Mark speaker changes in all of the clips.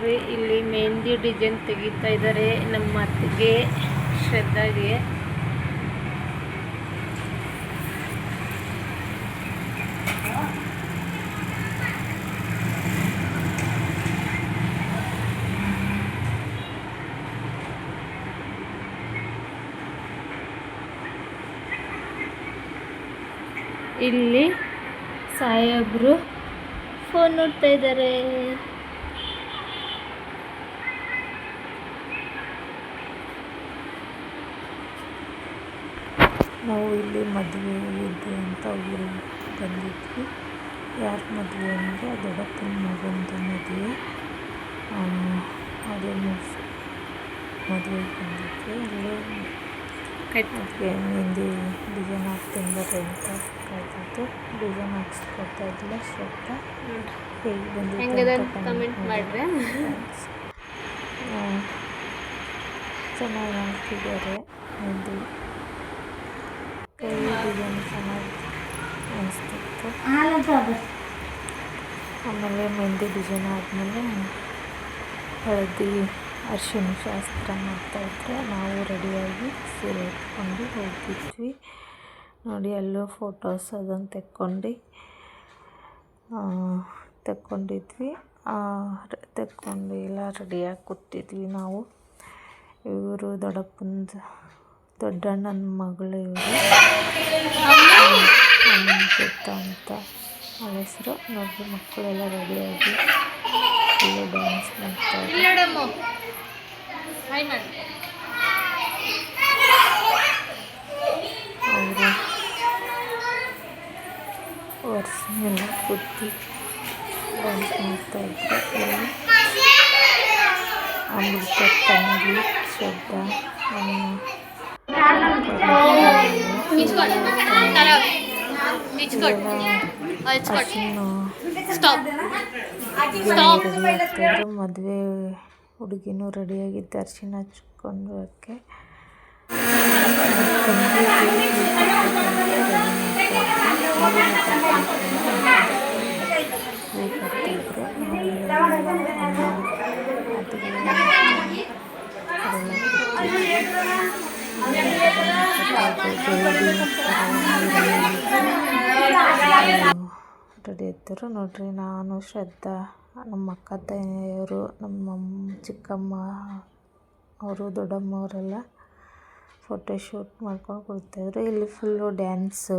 Speaker 1: ನೋಡ್ರಿ ಇಲ್ಲಿ ಮೆಹಂದಿ ಡಿಸೈನ್ ತೆಗಿತಾ ಇದ್ದಾರೆ. ನಮ್ಮ ಅತ್ತಿಗೆ ಶ್ರದ್ಧಾಗೆ. ಇಲ್ಲಿ ಸಾಹೇಬ್ರು ಫೋನ್ ನೋಡ್ತಾ ಇದ್ದಾರೆ.
Speaker 2: ನಾವು ಇಲ್ಲಿ ಮದುವೆ ಇದೆ ಅಂತ ಊರಿಗೆ ಬಂದಿದ್ವಿ. ಯಾರ ಮದುವೆ ಅಂದರೆ ದೊಡ್ಡಪ್ಪನ ಮಗಂದು ಮದುವೆ. ಅದೇ ಮದುವೆಗೆ ಬಂದಿದ್ವಿ. ಅಲ್ಲೇ ಅದಕ್ಕೆ ಮೆಹಂದಿ ಡಿಸೈನ್ ಹಾಕ್ತೀನಿ ಬರ್ರಿ ಅಂತ ಕಾಯ್ತಿತ್ತು ಡಿಸೈನ್ ಹಾಕ್ಸ್ಕೊಡ್ತಾ ಇದ್ದಿಲ್ಲ ಶ್ರದ್ಧಾ ಹೇಗೆ ಬಂದಿದೆ
Speaker 1: ಕಮೆಂಟ್ ಮಾಡ್ರೆ
Speaker 2: ಚೆನ್ನಾಗಿ ಹಾಕ್ತಿದ್ದಾರೆ ಮೆಹಂದಿ. ಡಿಸೈನ್ ಚೆನ್ನಾಗಿ ಅನಿಸ್ತಿತ್ತು ಆಮೇಲೆ ಮೆಹಂದಿ ಡಿಸೈನ್ ಆದಮೇಲೆ ಹಳದಿ ಅರಿಶಿನ ಶಾಸ್ತ್ರ ಮಾಡ್ತಾಯಿದ್ರೆ ನಾವು ರೆಡಿಯಾಗಿ ಸೀರೆ ಉಟ್ಕೊಂಡು ಹೋಗಿದ್ವಿ ನೋಡಿ, ಎಲ್ಲೋ ಫೋಟೋಸ್ ಅದನ್ನು ತೆಕ್ಕೊಂಡು ತೆಕ್ಕೊಂಡಿದ್ವಿ. ತೆಕ್ಕೊಂಡು ಎಲ್ಲ ರೆಡಿಯಾಗಿ ಕೂತಿದ್ವಿ ನಾವು. ಇವರು ದೊಡ್ಡಪ್ಪನ ದೊಡ್ಡಣ್ಣನ ಮಗಳು ಇವರು. ಅಮೃತ ಅಂತ ಅವಳ ಹೆಸರು. ನೋಡಿ ಮಕ್ಕಳೆಲ್ಲ ರೆಡಿಯಾಗಿ ಇಲ್ಲೇ ಡ್ಯಾನ್ಸ್ ಮಾಡ್ತಾರೆ ಅವರು ವರ್ಷನೆಲ್ಲ ಕುತ್ತಿ ಕೂತು ಡ್ಯಾನ್ಸ್ ಮಾಡ್ತಾ ಇದ್ರು ಇಲ್ಲಿ ಅಮೃತ ತಂಗಿ ಶ್ರದ್ಧಾ ಮದುವೆ ಹುಡುಗಿನೂ ರೆಡಿಯಾಗಿದ್ದೆ ಅರ್ಶಿನ ಹಚ್ಕೊಂಡು ಅದಕ್ಕೆ. ರೆಡಿ ನೋಡಿರಿ, ನಾನು ಶ್ರದ್ಧಾ, ನಮ್ಮ ಅಕ್ಕ ತಂಗಿಯವರು ನಮ್ಮ ಚಿಕ್ಕಮ್ಮ ಅವರು, ದೊಡ್ಡಮ್ಮ ಅವರೆಲ್ಲ ಫೋಟೋ ಶೂಟ್ ಮಾಡ್ಕೊಂಡು ಕೊಡ್ತಾಯಿದ್ರು ಇಲ್ಲಿ ಫುಲ್ಲು ಡ್ಯಾನ್ಸು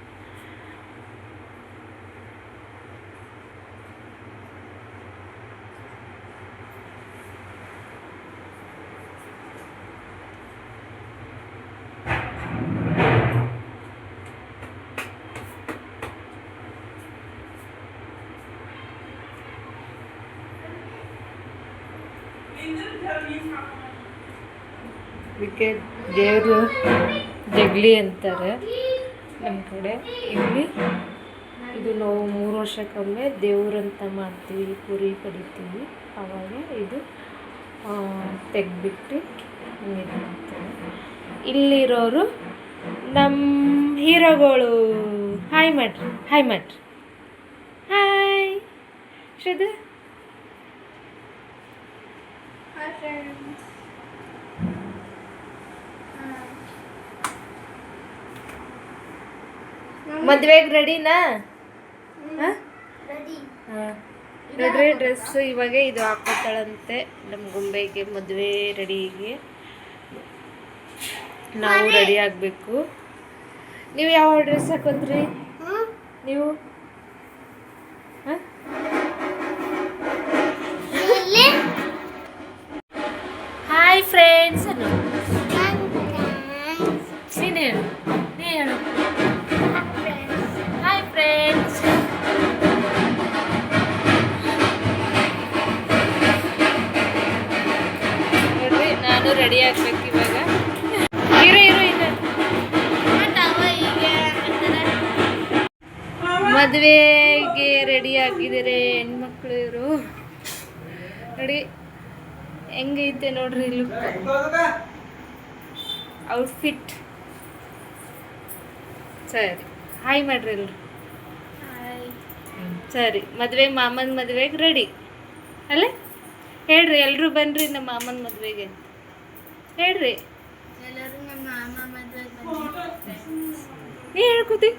Speaker 1: ಇದಕ್ಕೆ ದೇವರು ಜಗ್ಲಿ ಅಂತಾರೆ ನಮ್ಮ ಕಡೆ. ಇಲ್ಲಿ ಇದು ನಾವು ಮೂರು ವರ್ಷಕ್ಕೊಮ್ಮೆ ದೇವ್ರಂತ ಮಾಡ್ತೀವಿ, ಕುರಿ ಕಡಿತೀವಿ. ಆವಾಗ ಇದು ತೆಗ್ದುಬಿಟ್ಟು ಇದು ಇಲ್ಲಿರೋರು ನಮ್ಮ ಹೀರೋಗಳು. ಹಾಯ್ ಮಾಡ್ರಿ ಹಾಯ್ ಮಾಡ್ರಿ ಹಾಯ್ ಶ್ರದ್ಧಾ ಫ್ರೆಂಡ್ಸ್ ಮದ್ವೆಗೆ ರೆಡಿನಾ ನೋಡ್ರಿ ಡ್ರೆಸ್ ಇವಾಗ ಇದು ಹಾಕೋತಾಳಂತೆ ನಮ್ಮ ಗೊಂಬೆಗೆ ಮದುವೆ ರೆಡಿಗೆ ನಾವು ರೆಡಿ ಆಗಬೇಕು. ನೀವು ಯಾವ ಡ್ರೆಸ್ ಹಾಕೊಂಡ್ರಿ? ನೀವು? ಫ್ರೆಂಡ್ಸ್ ಅನ್ನು ನೀನು ಹೇಳು ನೀ ಹೇಳು ಹಾಯ್ ಫ್ರೆಂಡ್ಸ್ ನೋಡ್ರಿ ನಾನು ರೆಡಿ ಆಗ್ಬೇಕು ಇವಾಗ. ಇರು ಇರು ಇರು. ಮದುವೆಗೆ ರೆಡಿ ಆಗಿದ್ದಾರೆ ಹೆಣ್ಮಕ್ಳು ಇವರು ನೋಡಿ ಹೆಂಗೈತೆ ನೋಡ್ರಿ ಲುಕ್ ಔಟ್ಫಿಟ್ ಸರಿ. ಹಾಯ್ ಮಾಡ್ರಿ ಎಲ್ರು. ಸರಿ. ಮದುವೆ ಮಾಮನ ಮದುವೆಗೆ ರೆಡಿ ಅಲ್ಲ? ಹೇಳ್ರಿ ಎಲ್ರು ಬನ್ರಿ ನಮ್ಮ ಮಾಮನ ಮದುವೆಗೆ. ಅಂತ ಹೇಳ್ರಿ.
Speaker 2: ಎಲ್ಲರೂ
Speaker 1: ನೀ ಹೇಳ್ಕೊತಿ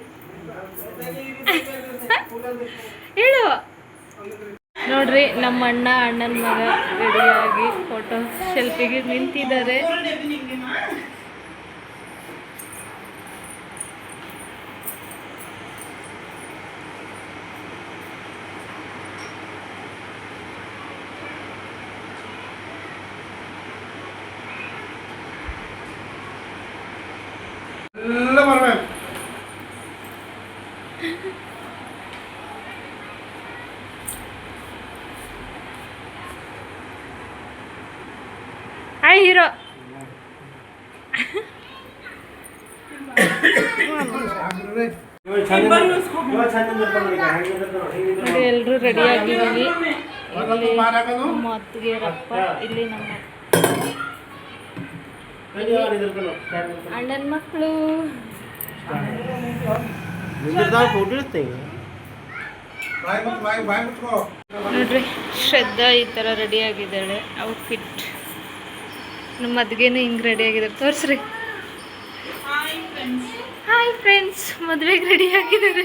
Speaker 1: ಹೇಳು. ನೋಡ್ರಿ ನಮ್ಮ ಅಣ್ಣ ಅಣ್ಣನ ಮಗ ರೆಡಿಯಾಗಿ ಫೋಟೋ ಸೆಲ್ಫಿಗೆ ನಿಂತಿದ್ದಾರೆ
Speaker 3: ಎಲ್ಲ ಬರ್ಬೇಕು
Speaker 1: ಹಾಯ್ ಹೀರೋ ನೋಡಿ ಎಲ್ಲರೂ ರೆಡಿ ಆಗಿದ್ದೀವಿ. ಇಲ್ಲಿ ನಮ್ಮ ಇಲ್ಲಿ ನಮ್ಮ ಅಣ್ಣನ ಮಕ್ಕಳು ನೋಡ್ರಿ ಶ್ರದ್ಧಾ ಈ ಥರ ರೆಡಿ ಆಗಿದ್ದಾಳೆ ಔಟ್ಫಿಟ್ ನಮ್ಮ ಅದ್ಗೇನು ಹಿಂಗೆ ರೆಡಿ ಆಗಿದ್ದಾರೆ. ತೋರಿಸ್ರಿ. ಹಾಯ್ ಫ್ರೆಂಡ್ಸ್ ಮದುವೆಗೆ ರೆಡಿ ಆಗಿದ್ದಾರೆ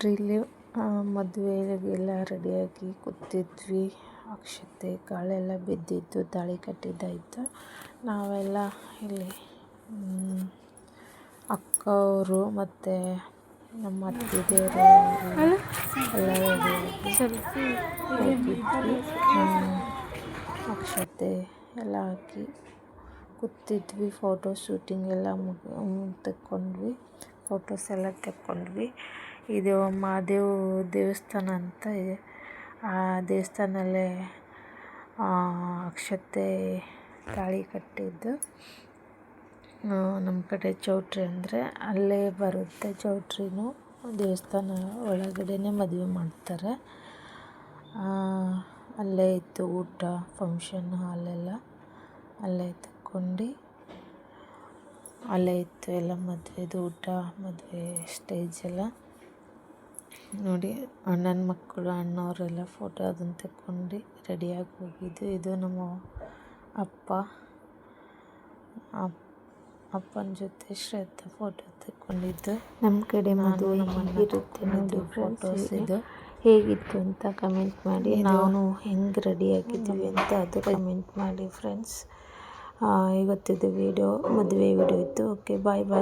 Speaker 2: ನೋಡ್ರಿ ಇಲ್ಲಿ ಮದುವೆಗೆಲ್ಲ ರೆಡಿಯಾಗಿ ಕೂತಿದ್ವಿ. ಅಕ್ಷತೆ, ಕಾಳೆಲ್ಲ ಬಿದ್ದಿದ್ದು ತಾಳಿ ಕಟ್ಟಿದ್ದಾಯಿತು. ನಾವೆಲ್ಲ ಇಲ್ಲಿ ಅಕ್ಕವರು ಮತ್ತು ನಮ್ಮ ಅತ್ತಿದೇವರು ಎಲ್ಲ ಅಕ್ಷತೆ ಎಲ್ಲ ಹಾಕಿ ಕೂತಿದ್ವಿ. ಫೋಟೋ ಶೂಟಿಂಗ್ ಎಲ್ಲ ಮುಗಿ ತೆಕ್ಕೊಂಡ್ವಿ ಫೋಟೋಸ್ ಎಲ್ಲ ತೆಕ್ಕೊಂಡ್ವಿ. ಇದು ಮಹಾದೇವ ದೇವಸ್ಥಾನ ಅಂತ ಇದೆ. ಆ ದೇವಸ್ಥಾನಲ್ಲೇ ಅಕ್ಷತೆ ತಾಳಿ ಕಟ್ಟಿದ್ದು. ನಮ್ಮ ಕಡೆ ಚೌಟ್ರಿ ಅಂದರೆ ಅಲ್ಲೇ ಬರುತ್ತೆ ಚೌಟ್ರಿನೂ. ದೇವಸ್ಥಾನ ಒಳಗಡೆನೇ ಮದುವೆ ಮಾಡ್ತಾರೆ. ಅಲ್ಲೇ ಇತ್ತು ಊಟ ಫಂಕ್ಷನ್ ಹಾಲೆಲ್ಲ ಅಲ್ಲೇ ತಕ್ಕೊಂಡು ಅಲ್ಲೇ ಇತ್ತು ಎಲ್ಲ ಮದುವೆದು ಊಟ, ಮದುವೆ ಸ್ಟೇಜ್ ಎಲ್ಲ. ನೋಡಿ ಅಣ್ಣನ ಮಕ್ಕಳು ಅಣ್ಣವರೆಲ್ಲ ಫೋಟೋ ಅದನ್ನು ತಕ್ಕೊಂಡು ರೆಡಿಯಾಗಿ ಹೋಗಿದ್ದು. ಇದು ನಮ್ಮ ಅಪ್ಪ. ಅಪ್- ಅಪ್ಪನ ಜೊತೆ ಶ್ರದ್ಧಾ ಫೋಟೋ ತಕ್ಕೊಂಡಿದ್ದು. ನಮ್ಮ ಕಡೆ ಮದುವೆ ಫೋಟೋಸ್ ಇದು ಹೇಗಿತ್ತು ಅಂತ ಕಮೆಂಟ್ ಮಾಡಿ. ನಾವು ಹೆಂಗೆ ರೆಡಿ ಆಗಿದ್ದೀವಿ ಅಂತ ಅದು ಕಮೆಂಟ್ ಮಾಡಿ ಫ್ರೆಂಡ್ಸ್ ಇವತ್ತಿದ್ದು ವಿಡಿಯೋ ಮದುವೆ ವಿಡಿಯೋ ಇತ್ತು. Okay bye bye